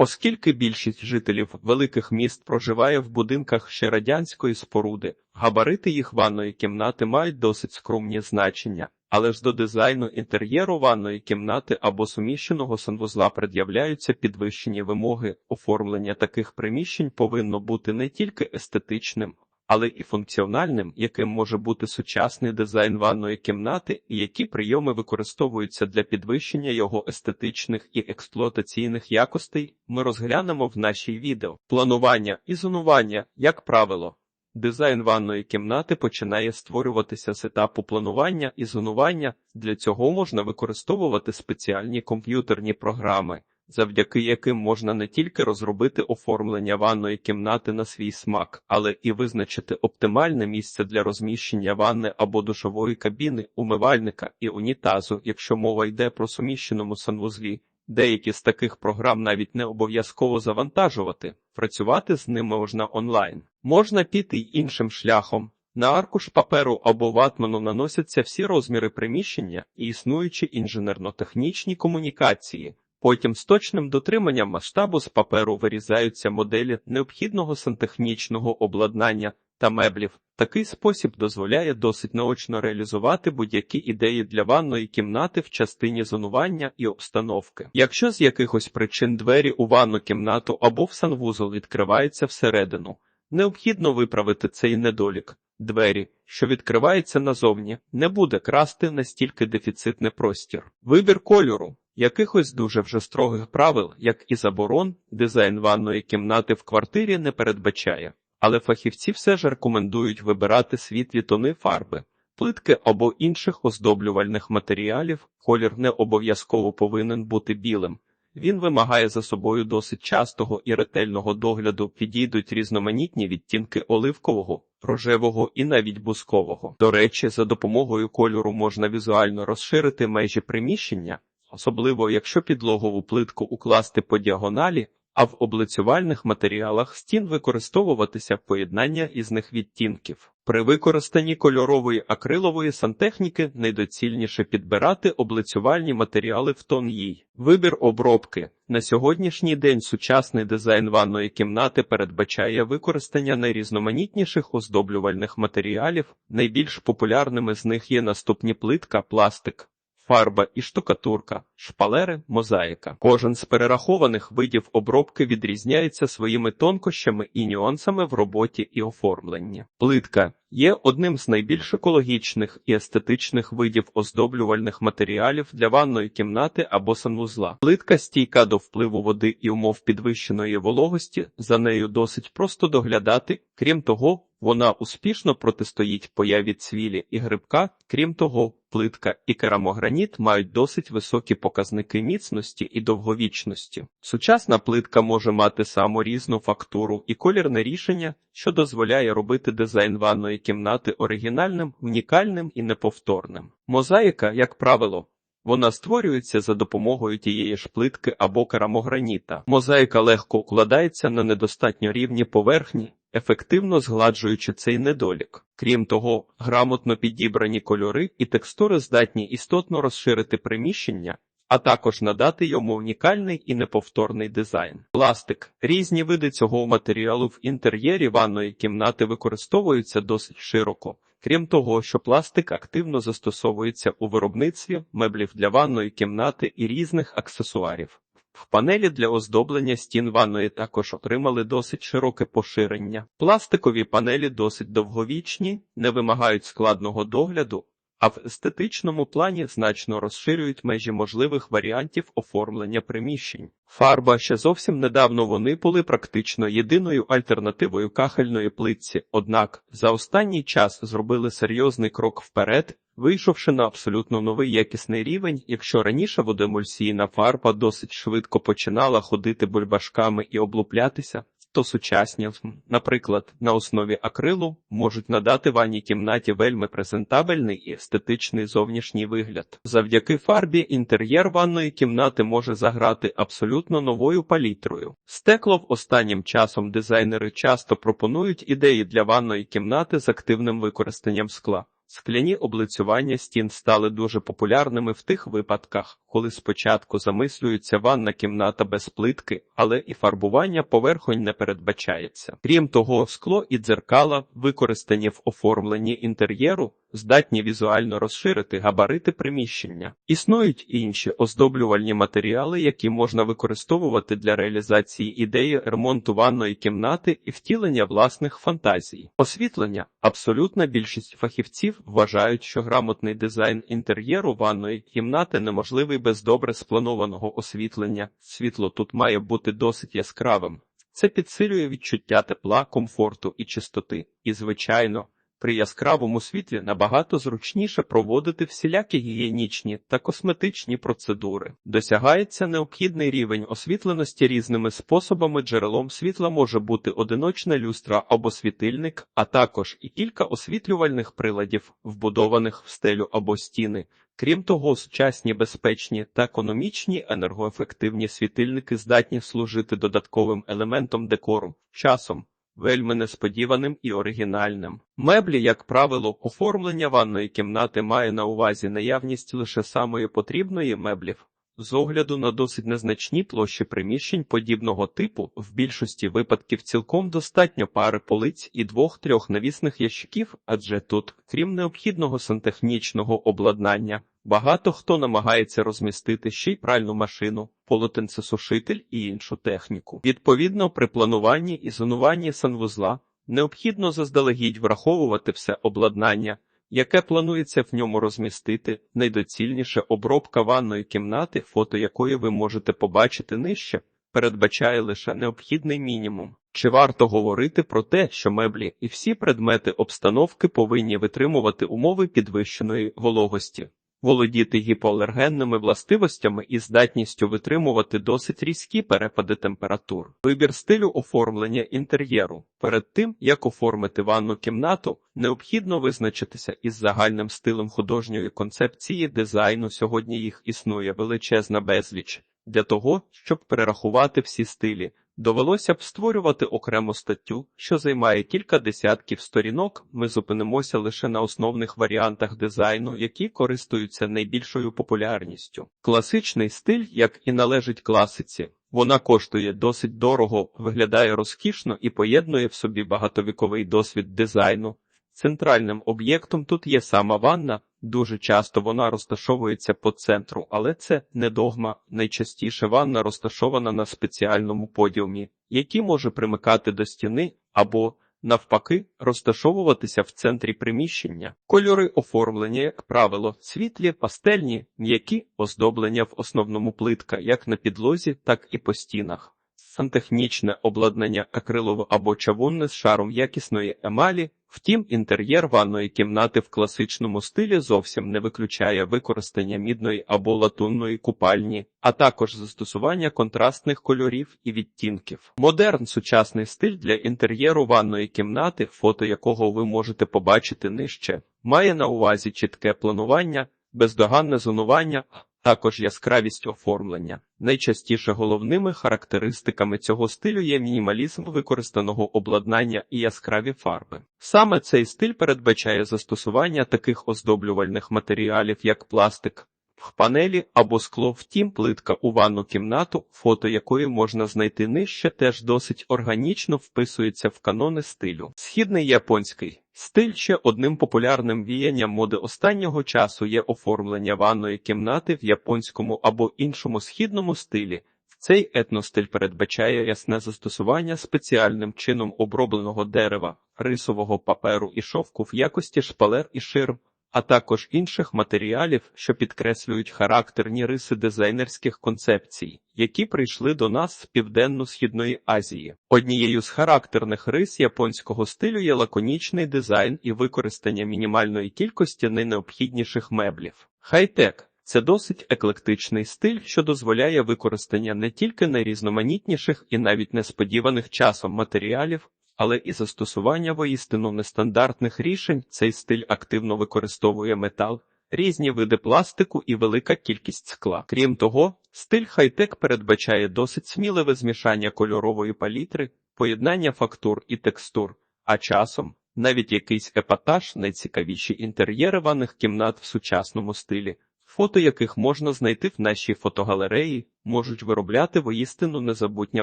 Оскільки більшість жителів великих міст проживає в будинках ще радянської споруди, габарити їх ванної кімнати мають досить скромні значення, але ж до дизайну інтер'єру ванної кімнати або суміщеного санвузла пред'являються підвищені вимоги. Оформлення таких приміщень повинно бути не тільки естетичним, але і функціональним, яким може бути сучасний дизайн ванної кімнати, і які прийоми використовуються для підвищення його естетичних і експлуатаційних якостей, ми розглянемо в нашій відео. Планування і зонування, як правило. Дизайн ванної кімнати починає створюватися з етапу планування і зонування. Для цього можна використовувати спеціальні комп'ютерні програми, завдяки яким можна не тільки розробити оформлення ванної кімнати на свій смак, але і визначити оптимальне місце для розміщення ванни або душової кабіни, умивальника і унітазу, якщо мова йде про суміщеному санвузлі. Деякі з таких програм навіть не обов'язково завантажувати, працювати з ними можна онлайн. Можна піти й іншим шляхом. На аркуш паперу або ватману наносяться всі розміри приміщення і існуючі інженерно-технічні комунікації. Потім з точним дотриманням масштабу з паперу вирізаються моделі необхідного сантехнічного обладнання та меблів. Такий спосіб дозволяє досить наочно реалізувати будь-які ідеї для ванної кімнати в частині зонування і обстановки. Якщо з якихось причин двері у ванну кімнату або в санвузол відкриваються всередину, необхідно виправити цей недолік. Двері, що відкриваються назовні, не буде красти настільки дефіцитний простір. Вибір кольору. Якихось дуже вже строгих правил, як і заборон, дизайн ванної кімнати в квартирі не передбачає, але фахівці все ж рекомендують вибирати світлі тони фарби, плитки або інших оздоблювальних матеріалів. Колір не обов'язково повинен бути білим. Він вимагає за собою досить частого і ретельного догляду, підійдуть різноманітні відтінки оливкового, рожевого і навіть бускового. До речі, за допомогою кольору можна візуально розширити межі приміщення, особливо якщо підлогову плитку укласти по діагоналі, а в облицювальних матеріалах стін використовуватися поєднання із них відтінків. При використанні кольорової акрилової сантехніки найдоцільніше підбирати облицювальні матеріали в тон їй. Вибір обробки на сьогоднішній день сучасний дизайн ванної кімнати передбачає використання найрізноманітніших оздоблювальних матеріалів. Найбільш популярними з них є наступні плитка, пластик, фарба і штукатурка, шпалери, мозаїка. Кожен з перерахованих видів обробки відрізняється своїми тонкощами і нюансами в роботі і оформленні. Плитка є одним з найбільш екологічних і естетичних видів оздоблювальних матеріалів для ванної кімнати або санвузла. Плитка стійка до впливу води і умов підвищеної вологості, за нею досить просто доглядати, крім того, вона успішно протистоїть появі цвілі і грибка, крім того, плитка і керамограніт мають досить високі показники міцності і довговічності. Сучасна плитка може мати саму різну фактуру і колірне рішення, що дозволяє робити дизайн ванної кімнати оригінальним, унікальним і неповторним. Мозаїка, як правило, вона створюється за допомогою тієї ж плитки або керамограніта. Мозаїка легко укладається на недостатньо рівні поверхні, ефективно згладжуючи цей недолік. Крім того, грамотно підібрані кольори і текстури здатні істотно розширити приміщення, а також надати йому унікальний і неповторний дизайн. Пластик. Різні види цього матеріалу в інтер'єрі ванної кімнати використовуються досить широко. Крім того, що пластик активно застосовується у виробництві меблів для ванної кімнати і різних аксесуарів. В панелі для оздоблення стін ванної також отримали досить широке поширення. Пластикові панелі досить довговічні, не вимагають складного догляду, а в естетичному плані значно розширюють межі можливих варіантів оформлення приміщень. Фарба ще зовсім недавно вони були практично єдиною альтернативою кахельної плитці, однак за останній час зробили серйозний крок вперед, вийшовши на абсолютно новий якісний рівень, якщо раніше водоемульсійна фарба досить швидко починала ходити бульбашками і облуплятися, то сучасні, наприклад, на основі акрилу, можуть надати ванній кімнаті вельми презентабельний і естетичний зовнішній вигляд. Завдяки фарбі інтер'єр ванної кімнати може заграти абсолютно новою палітрою. Стекло в останнім часом дизайнери часто пропонують ідеї для ванної кімнати з активним використанням скла. Скляні облицювання стін стали дуже популярними в тих випадках, коли спочатку замислюється ванна кімната без плитки, але і фарбування поверхонь не передбачається. Крім того, скло і дзеркала, використані в оформленні інтер'єру, здатні візуально розширити габарити приміщення. Існують інші оздоблювальні матеріали, які можна використовувати для реалізації ідеї ремонту ванної кімнати і втілення власних фантазій. Освітлення абсолютна більшість фахівців вважають, що грамотний дизайн інтер'єру ванної кімнати неможливий без добре спланованого освітлення. Світло тут має бути досить яскравим. Це підсилює відчуття тепла, комфорту і чистоти. І, звичайно, при яскравому світлі набагато зручніше проводити всілякі гігієнічні та косметичні процедури. Досягається необхідний рівень освітленості різними способами. Джерелом світла може бути одиночна люстра або світильник, а також і кілька освітлювальних приладів, вбудованих в стелю або стіни. Крім того, сучасні безпечні та економічні енергоефективні світильники здатні служити додатковим елементом декору, часом вельми несподіваним і оригінальним. Меблі, як правило, оформлення ванної кімнати має на увазі наявність лише самої потрібної меблів. З огляду на досить незначні площі приміщень подібного типу, в більшості випадків цілком достатньо пари полиць і двох-трьох навісних ящиків, адже тут, крім необхідного сантехнічного обладнання, багато хто намагається розмістити ще й пральну машину, полотенцесушитель і іншу техніку. Відповідно, при плануванні і зонуванні санвузла необхідно заздалегідь враховувати все обладнання яке планується в ньому розмістити, найдоцільніше обробка ванної кімнати, фото якої ви можете побачити нижче, передбачає лише необхідний мінімум. Чи варто говорити про те, що меблі і всі предмети обстановки повинні витримувати умови підвищеної вологості? Володіти гіпоалергенними властивостями і здатністю витримувати досить різкі перепади температур. Вибір стилю оформлення інтер'єру. Перед тим, як оформити ванну кімнату, необхідно визначитися із загальним стилем художньої концепції дизайну. Сьогодні їх існує величезна безліч. Для того, щоб перерахувати всі стилі, Довелося б створювати окрему статтю, що займає кілька десятків сторінок. Ми зупинимося лише на основних варіантах дизайну, які користуються найбільшою популярністю. Класичний стиль, як і належить класиці, вона коштує досить дорого, виглядає розкішно і поєднує в собі багатовіковий досвід дизайну. Центральним об'єктом тут є сама ванна, Дуже часто вона розташовується по центру, але це не догма. Найчастіше ванна розташована на спеціальному подіумі, який може примикати до стіни або, навпаки, розташовуватися в центрі приміщення. Кольори оформлення, як правило, світлі, пастельні, м'які, оздоблення в основному плитка як на підлозі, так і по стінах. Сантехнічне обладнання акрилово або чавунне з шаром якісної емалі, Втім, інтер'єр ванної кімнати в класичному стилі зовсім не виключає використання мідної або латунної купальні, а також застосування контрастних кольорів і відтінків. Модерн сучасний стиль для інтер'єру ванної кімнати, фото якого ви можете побачити нижче, має на увазі чітке планування, бездоганне зонування також яскравість оформлення. Найчастіше головними характеристиками цього стилю є мінімалізм використаного обладнання і яскраві фарби. Саме цей стиль передбачає застосування таких оздоблювальних матеріалів, як пластик, в панелі або скло, втім, плитка у ванну кімнату, фото якої можна знайти нижче, теж досить органічно вписується в канони стилю. Східний японський стиль ще одним популярним віянням моди останнього часу є оформлення ванної кімнати в японському або іншому східному стилі. Цей етностиль передбачає ясне застосування спеціальним чином обробленого дерева, рисового паперу і шовку в якості шпалер і ширм а також інших матеріалів, що підкреслюють характерні риси дизайнерських концепцій, які прийшли до нас з південно-східної Азії. Однією з характерних рис японського стилю є лаконічний дизайн і використання мінімальної кількості найнеобхідніших меблів. Хай-тек це досить еклектичний стиль, що дозволяє використання не тільки найрізноманітніших і навіть несподіваних часом матеріалів, але і застосування воістину нестандартних рішень цей стиль активно використовує метал, різні види пластику і велика кількість скла. Крім того, стиль хай-тек передбачає досить сміливе змішання кольорової палітри, поєднання фактур і текстур, а часом навіть якийсь епатаж, найцікавіші інтер'єри ванних кімнат в сучасному стилі, фото яких можна знайти в нашій фотогалереї, можуть виробляти воістину незабутнє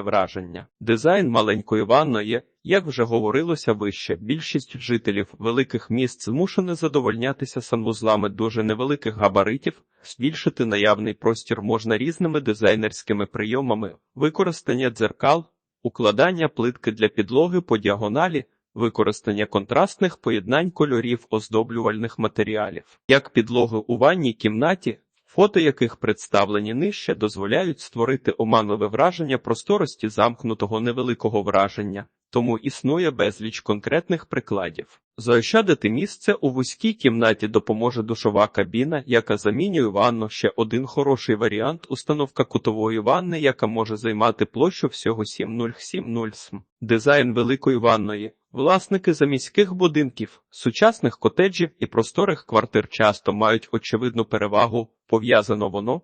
враження. Дизайн маленької ванної, як вже говорилося вище, більшість жителів великих міст змушені задовольнятися санвузлами дуже невеликих габаритів, збільшити наявний простір можна різними дизайнерськими прийомами, використання дзеркал, укладання плитки для підлоги по діагоналі, використання контрастних поєднань кольорів оздоблювальних матеріалів, як підлоги у ванній кімнаті, фото яких представлені нижче, дозволяють створити оманливе враження просторості замкнутого невеликого враження, тому існує безліч конкретних прикладів. Заощадити місце у вузькій кімнаті допоможе душова кабіна, яка замінює ванну. Ще один хороший варіант установка кутової ванни, яка може займати площу всього 7070 см. Дизайн великої ванної. Власники заміських будинків, сучасних котеджів і просторих квартир часто мають очевидну перевагу, пов'язано воно в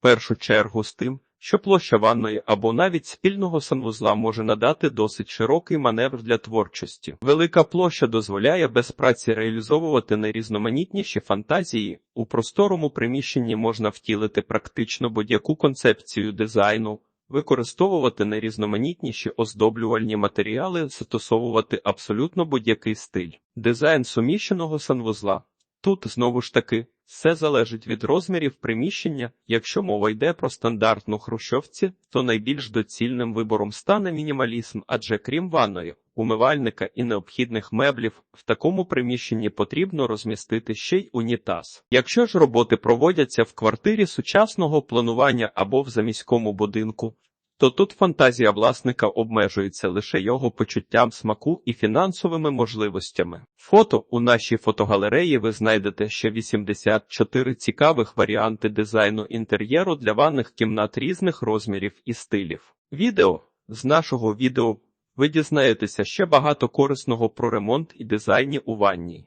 першу чергу з тим, що площа ванної або навіть спільного санвузла може надати досить широкий маневр для творчості. Велика площа дозволяє без праці реалізовувати найрізноманітніші фантазії. У просторому приміщенні можна втілити практично будь-яку концепцію дизайну, використовувати найрізноманітніші оздоблювальні матеріали, застосовувати абсолютно будь-який стиль. Дизайн суміщеного санвузла. Тут знову ж таки все залежить від розмірів приміщення. Якщо мова йде про стандартну хрущовці, то найбільш доцільним вибором стане мінімалізм, адже крім ванної, умивальника і необхідних меблів, в такому приміщенні потрібно розмістити ще й унітаз. Якщо ж роботи проводяться в квартирі сучасного планування або в заміському будинку, то тут фантазія власника обмежується лише його почуттям смаку і фінансовими можливостями. Фото у нашій фотогалереї ви знайдете ще 84 цікавих варіанти дизайну інтер'єру для ванних кімнат різних розмірів і стилів. Відео з нашого відео ви дізнаєтеся ще багато корисного про ремонт і дизайні у ванні.